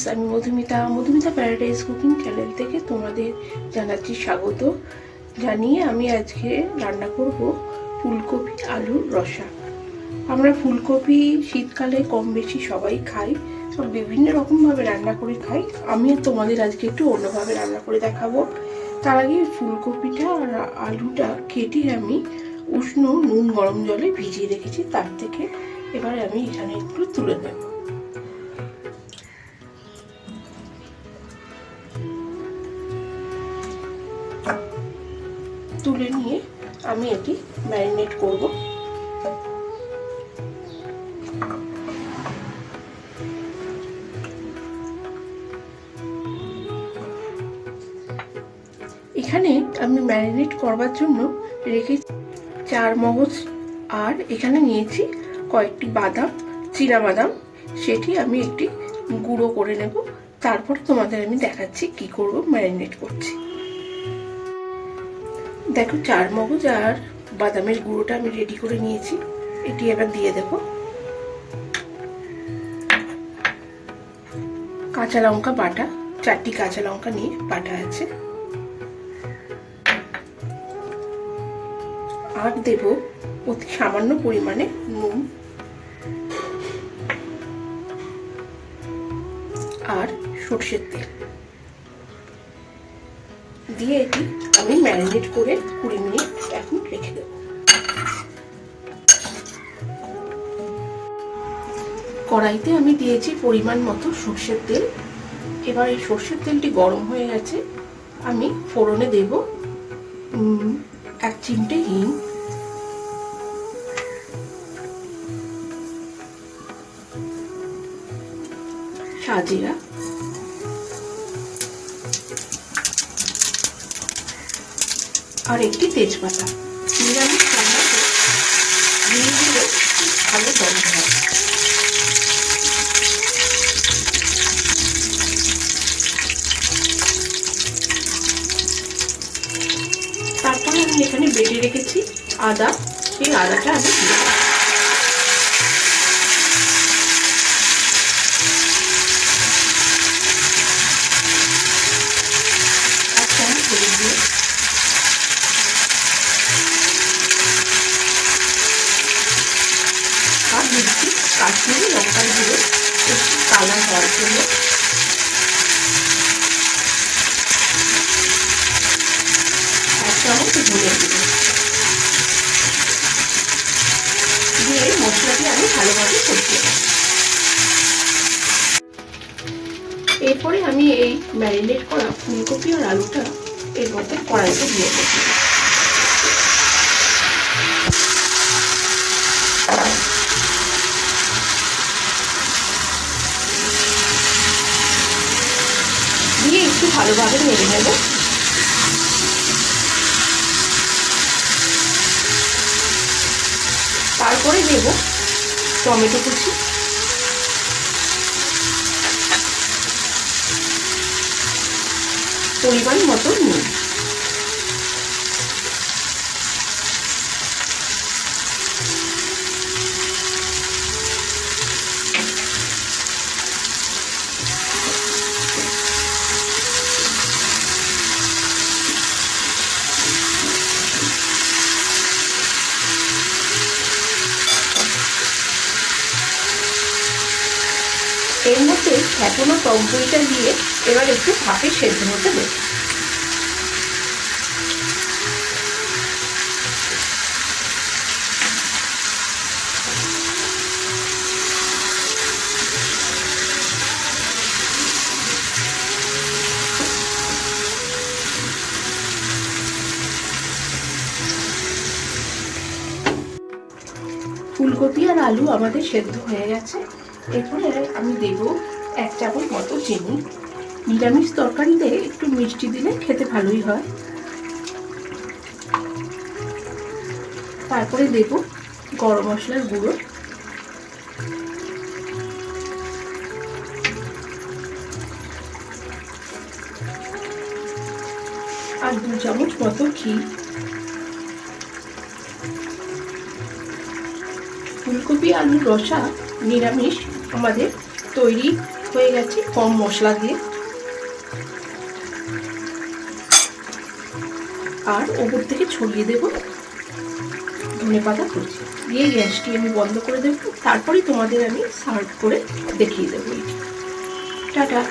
Friends আমি Madhumita. Madhumita paradise cooking channel থেকে তোমাদের জানাচ্ছি স্বাগত। জানিয়ে আমি আজকে রান্না করব ফুলকপি আলুর রসা। আমরা ফুলকপি শীতকালে কম বেশি সবাই খাই, সব বিভিন্ন রকমভাবে রান্না করে খাই। আমি তোমাদের আজকে একটু অন্যভাবে রান্না করে দেখাবো। তার আগে ফুলকপিটা আর আলুটা কেটে আমি উষ্ণ নুন গরম জলে ভিজিয়ে রেখেছি, তার থেকে এবারে আমি এখানে একটু তুলে নেব। তুলে নিয়ে আমি এটি ম্যারিনেট করব। এখানে আমি ম্যারিনেট করবার জন্য রেখেছি চার মগজ, আর এখানে নিয়েছি কয়েকটি বাদাম চীনা বাদাম। সেটি আমি একটি গুঁড়ো করে নেব। তারপর তোমাদের আমি দেখাচ্ছি কি করব, ম্যারিনেট করছি। দেখো, চার মগজ আর বাদামের গুঁড়োটা আমি রেডি করে নিয়েছি। এটি এবার দিয়ে দেবো কাঁচা লঙ্কা বাটা, চারটি কাঁচা লঙ্কা নিয়ে বাটা আছে। আর দেব অতি সামান্য পরিমাণে নুন। আর সর্ষের তেল। দিয়ে এটি আমি ম্যারিনেট করে কুড়ি মিনিট এখন রেখে দেব। কড়াইতে আমি দিয়েছি পরিমাণ মতো সর্ষের তেল। এবার এই সর্ষের তেলটি গরম হয়ে গেছে। আমি ফোড়নে দেব এক চিমটে হিং। সাজিরা। আর একটি তেজপাতা। নিরামিষ রান্নাতে দিয়ে দিলে ভালো গন্ধ হয় তারপরে আমি এখানে বেটে রেখেছি আদা। এই আদাটা আমি দিয়ে দেবো এক চামচ হলুদ দিয়ে আর দিচ্ছি কাশ্মীরি লঙ্কার গুঁড়ো, একটু কালার হওয়ার জন্য দিয়ে এরপরে আমি এই ম্যারিনেট করা ফুলকপি আর আলুটা এর মধ্যে কড়াইতে দিয়ে দেবো। ভালোভাবে নেড়ে নেব। তারপরে দেব টমেটো কুচি। পরিমাণ মতো নুন। ফ্যাটানো টক দইটা দিয়ে এবার একটু ভাপে সেদ্ধ হতে দেব। ফুলকপি আর আলু আমাদের সেদ্ধ হয়ে গেছে। এরপরে আমি দেব এক চামচ মতো চিনি। নিরামিষ তরকারিতে একটু মিষ্টি দিলে খেতে ভালোই হয়। তারপরে দেব গরম মশলার গুঁড়ো। আর দু চামচ মতো ঘি। ফুলকপি, আলুর রসা নিরামিষ আমাদের তৈরি হয়ে গেছে, কম মশলা দিয়ে। আর ওপর থেকে ছড়িয়ে দেবো ধনে পাতা কুচি। দিয়ে গ্যাসটি আমি বন্ধ করে দেবো, তারপরেই তোমাদের আমি সার্ভ করে দেখিয়ে দেবো। টাটা।